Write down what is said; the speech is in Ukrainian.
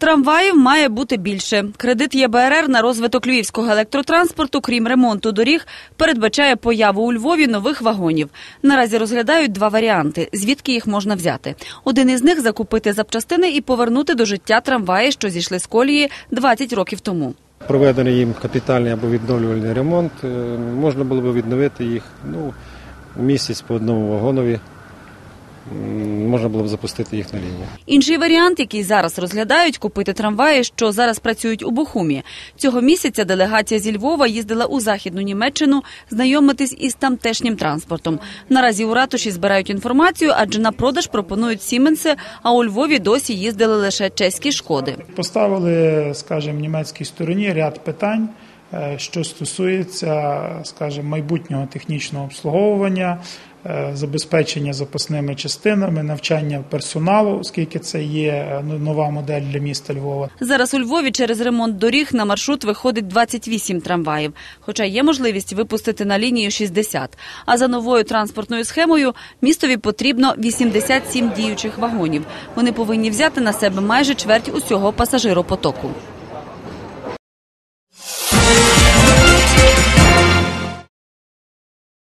Трамваїв має бути більше. Кредит ЄБРР на розвиток львівського електротранспорту, крім ремонту доріг, передбачає появу у Львові нових вагонів. Наразі розглядають два варіанти, звідки їх можна взяти. Один із них закупити запчастини і повернути до життя трамваї, що зійшли з колії 20 років тому. Проведений їм капітальний або відновлювальний ремонт, е, можна було б відновити їх ну, місяць по одному вагонові. Можна було б запустити їх на лінію. Інший варіант, який зараз розглядають, купити трамваї, що зараз працюють у Бохумі. Цього місяця делегація зі Львова їздила у західну Німеччину знайомитись із тамтешнім транспортом. Наразі у ратуші збирають інформацію, адже на продаж пропонують Сіменси, а у Львові досі їздили лише чеські шкоди. Поставили, скажімо, німецькій стороні ряд питань, що стосується, скажімо, майбутнього технічного обслуговування, е, забезпечення запасними частинами, навчання персоналу, оскільки це є е, ну, нова модель для міста Львова. Зараз у Львові через ремонт доріг на маршрут виходить 28 трамваїв, хоча є можливість випустити на лінію 60. А за новою транспортною схемою містові потрібно 87 діючих вагонів. Вони повинні взяти на себе майже чверть усього пасажиропотоку.